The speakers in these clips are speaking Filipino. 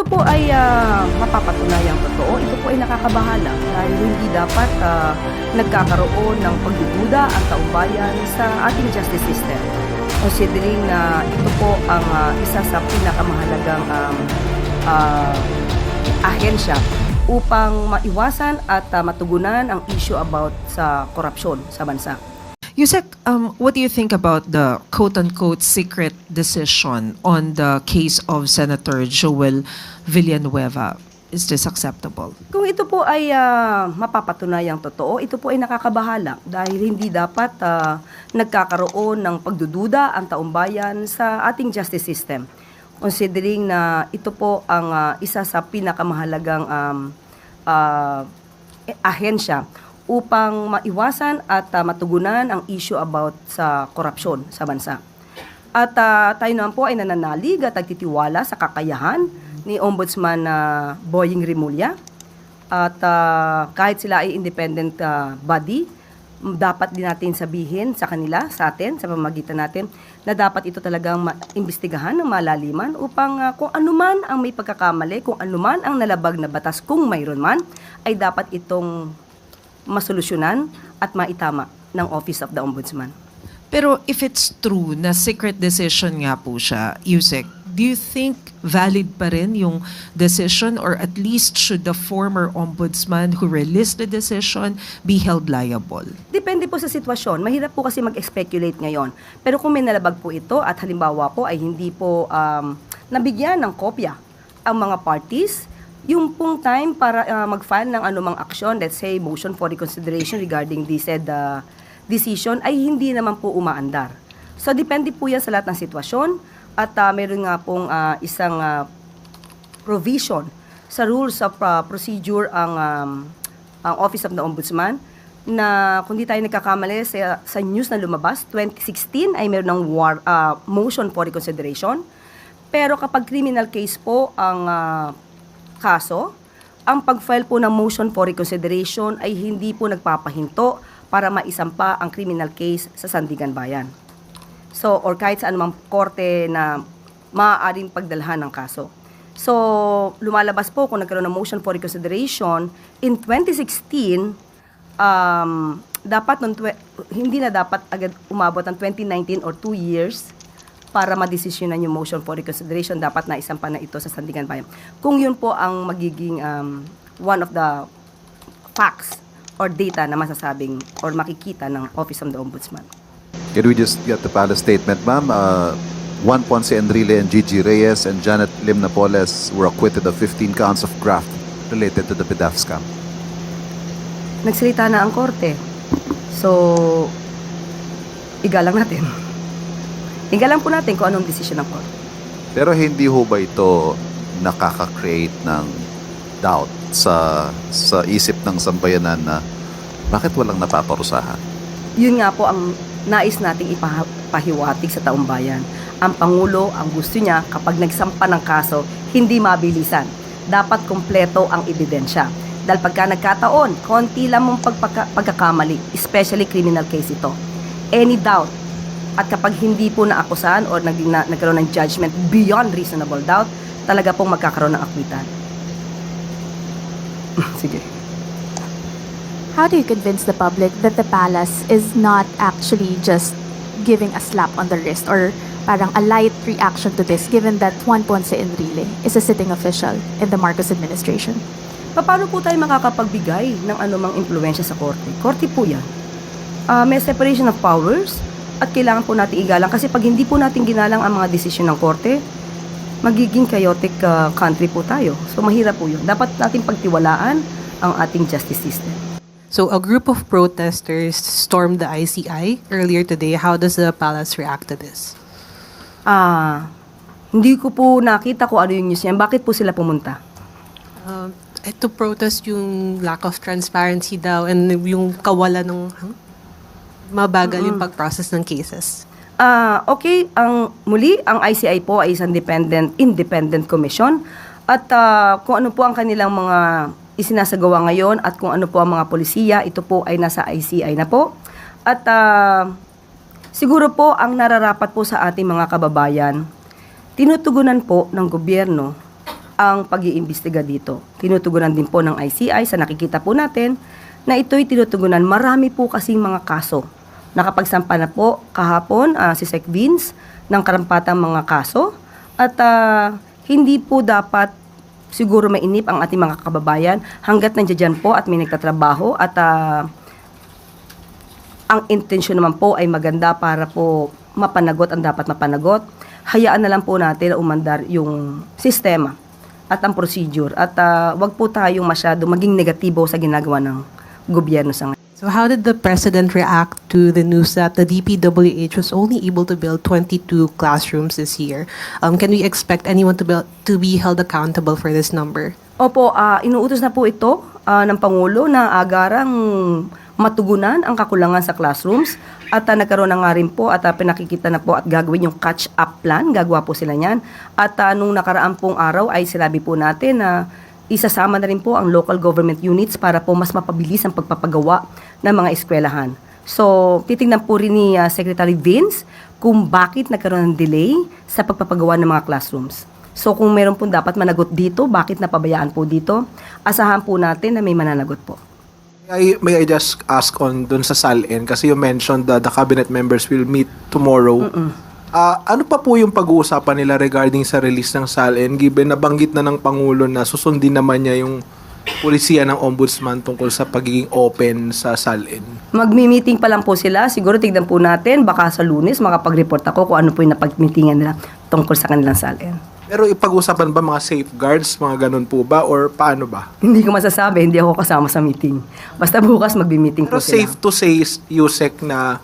Ito po ay ah, mapapatunayang totoo. Ito po ay nakakabahala dahil hindi dapat ah, nagkakaroon ng pagdududa ang taumbayan sa ating justice system. Considering na ito po ang ah, isa sa pinakamahalagang um, ah, ahensya upang maiwasan at ah, matugunan ang issue about sa korupsyon sa bansa. Yusek, um, what do you think about the quote-unquote secret decision on the case of Senator Joel Villanueva? Is this acceptable? Kung ito po ay ah, mapapatunayang totoo, ito po ay nakakabahala dahil hindi dapat ah, nagkakaroon ng pagdududa ang taumbayan sa ating justice system. Considering na ito po ang ah, isa sa pinakamahalagang um, eh, ahensya upang maiwasan at ah, matugunan ang issue about sa korupsyon sa bansa. At ah, tayo naman po ay nananalig at nagtitiwala sa kakayahan ni Ombudsman na Boying Rimulya. At ah, kahit sila ay independent ah, body, dapat din natin sabihin sa kanila, sa atin, sa pamamagitan natin, na dapat ito talagang maimbestigahan ng malaliman upang ah, kung anuman ang may pagkakamali, kung anuman ang nalabag na batas, kung mayroon man, ay dapat itong masolusyonan at maitama ng Office of the Ombudsman. Pero if it's true na secret decision nga po siya, Yusek, do you think valid pa rin yung decision or at least should the former ombudsman who released the decision be held liable? Depende po sa sitwasyon. Mahirap po kasi mag-speculate ngayon. Pero kung may nalabag po ito at halimbawa po ay hindi po um, nabigyan ng kopya ang mga parties, yung pong time para uh, mag-file ng anumang aksyon, let's say motion for reconsideration regarding the said uh, decision, ay hindi naman po umaandar. So depende po yan sa lahat ng sitwasyon at uh, meron nga pong uh, isang uh, provision sa rules of uh, procedure ang um, ang Office of the Ombudsman na kung di tayo nagkakamali sa, sa news na lumabas, 2016 ay meron ng war, uh, motion for reconsideration. Pero kapag criminal case po ang uh, kaso, ang pag-file po ng motion for reconsideration ay hindi po nagpapahinto para maisampa ang criminal case sa Sandigan Bayan. So, or kahit sa anumang korte na maaaring pagdalhan ng kaso. So, lumalabas po kung nagkaroon ng motion for reconsideration in 2016, um, dapat nun, hindi na dapat agad umabot ng 2019 or 2 years para madesisyonan yung motion for reconsideration, dapat na isampa na ito sa Sandigan Bayan. Kung yun po ang magiging um, one of the facts or data na masasabing or makikita ng Office of the Ombudsman. Can we just get the palace statement, ma'am? Uh, Juan Ponce Enrile and Gigi Reyes and Janet Lim Napoles were acquitted of 15 counts of graft related to the PDAF scam. nagsalita na ang korte. So, igalang natin. Igalang po natin kung anong desisyon ng korte. Pero hindi ho ba ito nakaka-create ng doubt sa sa isip ng sambayanan na bakit walang napaparusahan? Yun nga po ang nais nating ipahiwatig sa taong bayan. Ang Pangulo, ang gusto niya, kapag nagsampa ng kaso, hindi mabilisan. Dapat kompleto ang ebidensya. Dahil pagka nagkataon, konti lang mong pagpaka- pagkakamali, especially criminal case ito. Any doubt, at kapag hindi po naakusahan or nag, na, nagkaroon ng judgment beyond reasonable doubt, talaga pong magkakaroon ng akwitan. Sige. How do you convince the public that the palace is not actually just giving a slap on the wrist or parang a light reaction to this given that Juan Ponce Enrile is a sitting official in the Marcos administration? Paano po tayo makakapagbigay ng anumang impluensya sa korte? Korte po yan. Ah, may separation of powers at kailangan po natin igalang kasi pag hindi po natin ginalang ang mga desisyon ng korte, magiging chaotic ah, country po tayo. So mahirap po yun. Dapat natin pagtiwalaan ang ating justice system. So a group of protesters stormed the ICI earlier today. How does the palace react to this? Ah, hindi ko po nakita kung ano yung news yan. Bakit po sila pumunta? Um, eh, to protest yung lack of transparency daw and yung kawalan ng huh? Mabagal yung pag-process ng cases. Ah, okay, ang muli ang ICI po ay isang independent independent commission at ah, kung ano po ang kanilang mga isinasagawa ngayon at kung ano po ang mga polisiya, ito po ay nasa ICI na po. At ah, siguro po ang nararapat po sa ating mga kababayan, tinutugunan po ng gobyerno ang pag-iimbestiga dito. Tinutugunan din po ng ICI sa nakikita po natin na ito'y tinutugunan. Marami po kasing mga kaso. Nakapagsampa na po kahapon ah, si Sec Vince ng karampatang mga kaso at ah, hindi po dapat siguro mainip ang ating mga kababayan hanggat nandiyan po at may nagtatrabaho at ah, ang intensyon naman po ay maganda para po mapanagot ang dapat mapanagot. Hayaan na lang po natin na umandar yung sistema at ang procedure at ah, wag po tayong masyado maging negatibo sa ginagawa ng gobyerno sa ngayon. So how did the president react to the news that the DPWH was only able to build 22 classrooms this year? Um, can we expect anyone to, build, to be held accountable for this number? Opo, ah, inuutos na po ito ah, ng Pangulo na agarang matugunan ang kakulangan sa classrooms at ah, nagkaroon na nga rin po at ah, pinakikita na po at gagawin yung catch-up plan. Gagawa po sila niyan. At ah, nung nakaraan pong araw ay sinabi po natin na isasama na rin po ang local government units para po mas mapabilis ang pagpapagawa ng mga eskwelahan. So, titingnan po rin ni ah, Secretary Vince kung bakit nagkaroon ng delay sa pagpapagawa ng mga classrooms. So, kung meron po dapat managot dito, bakit napabayaan po dito, asahan po natin na may mananagot po. May I, may I just ask on dun sa SALN kasi you mentioned that the cabinet members will meet tomorrow. Ah, ano pa po yung pag-uusapan nila regarding sa release ng SALN given na banggit na ng Pangulo na susundin naman niya yung polisiya ng ombudsman tungkol sa pagiging open sa SALN? Magmi-meeting pa lang po sila. Siguro tignan po natin. Baka sa lunes makapag-report ako kung ano po yung napag-meetingan nila tungkol sa kanilang salin. Pero ipag-usapan ba mga safeguards, mga ganun po ba or paano ba? Hindi ko masasabi, hindi ako kasama sa meeting. Basta bukas magbi-meeting po Pero sila. safe to say, Yusek, na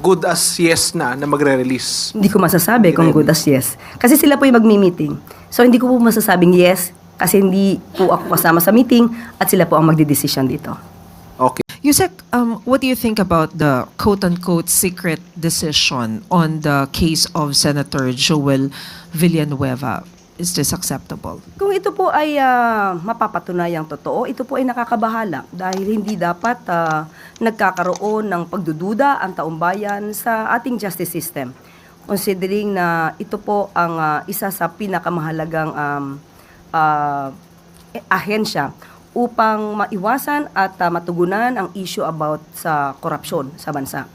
good as yes na na magre-release. Hindi ko masasabi kung good as yes. Kasi sila po yung magmi-meeting. So hindi ko po masasabing yes kasi hindi po ako kasama sa meeting at sila po ang magdidesisyon dito. Okay. Yusek, um, what do you think about the quote-unquote secret decision on the case of Senator Joel Villanueva? Is this acceptable? Kung ito po ay ah, mapapatunayang totoo, ito po ay nakakabahala dahil hindi dapat ah, nagkakaroon ng pagdududa ang taumbayan sa ating justice system. Considering na ito po ang ah, isa sa pinakamahalagang um, eh, ahensya upang maiwasan at ah, matugunan ang issue about sa korupsyon sa bansa.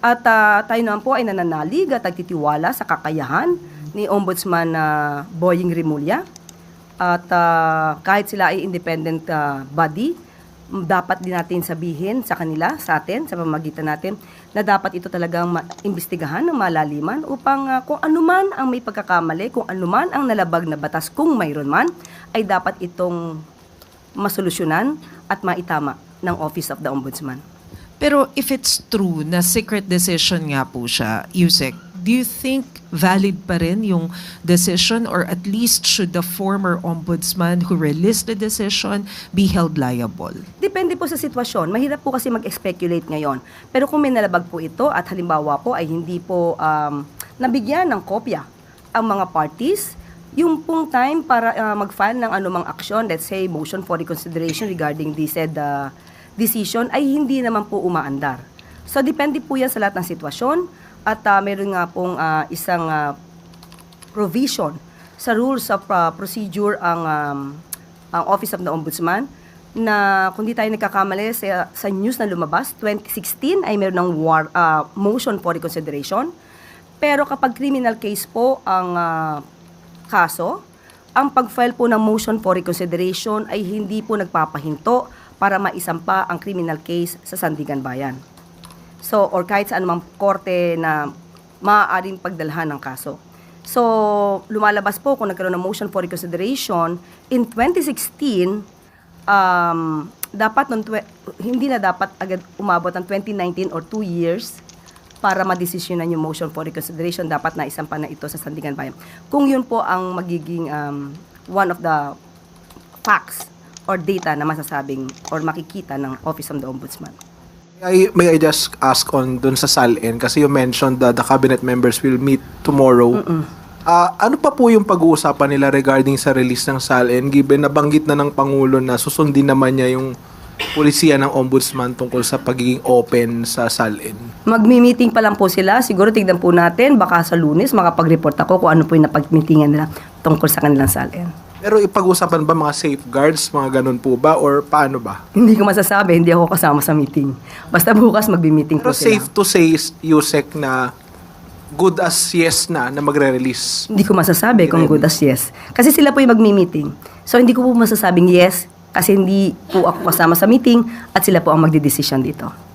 At ah, tayo naman po ay nananalig at nagtitiwala sa kakayahan ni Ombudsman na Boying Rimulya. At ah, kahit sila ay independent ah, body, dapat din natin sabihin sa kanila, sa atin, sa pamagitan natin, na dapat ito talagang maimbestigahan ng malaliman upang ah, kung anuman ang may pagkakamali, kung anuman ang nalabag na batas, kung mayroon man, ay dapat itong masolusyonan at maitama ng Office of the Ombudsman. Pero if it's true na secret decision nga po siya, Yusek, do you think valid pa rin yung decision or at least should the former ombudsman who released the decision be held liable? Depende po sa sitwasyon. Mahirap po kasi mag-speculate ngayon. Pero kung may nalabag po ito at halimbawa po ay hindi po um, nabigyan ng kopya ang mga parties, yung pong time para uh, mag-file ng anumang aksyon, let's say motion for reconsideration regarding the said uh, decision, ay hindi naman po umaandar. So depende po yan sa lahat ng sitwasyon at uh, meron nga pong uh, isang uh, provision sa rules of uh, procedure ang um, ang Office of the Ombudsman na kung di tayo nagkakamali sa, sa news na lumabas, 2016 ay meron ng war, uh, motion for reconsideration. Pero kapag criminal case po ang uh, kaso, ang pag-file po ng motion for reconsideration ay hindi po nagpapahinto para maisampa ang criminal case sa Sandigan Bayan. So, or kahit sa anumang korte na maaaring pagdalhan ng kaso. So, lumalabas po kung nagkaroon ng motion for reconsideration in 2016, um, dapat nun, hindi na dapat agad umabot ng 2019 or 2 years para madesisyonan yung motion for reconsideration, dapat na isampa na ito sa Sandigan Bayan. Kung yun po ang magiging um, one of the facts or data na masasabing or makikita ng Office of the Ombudsman. I, may I just ask on dun sa SALN kasi you mentioned that the cabinet members will meet tomorrow. Ah, ano pa po yung pag-uusapan nila regarding sa release ng SALN given na banggit na ng Pangulo na susundin naman niya yung polisiya ng ombudsman tungkol sa pagiging open sa SALN? Magmi-meeting pa lang po sila. Siguro tignan po natin. Baka sa lunes makapag-report ako kung ano po yung napag-meetingan nila tungkol sa kanilang salin. Pero ipag-usapan ba mga safeguards, mga ganun po ba, or paano ba? Hindi ko masasabi, hindi ako kasama sa meeting. Basta bukas magbi-meeting Pero po sila. safe to say, Yusek, na good as yes na na magre-release. Hindi ko masasabi kung good as yes. Kasi sila po yung magmi-meeting. So hindi ko po masasabing yes kasi hindi po ako kasama sa meeting at sila po ang magdidesisyon dito.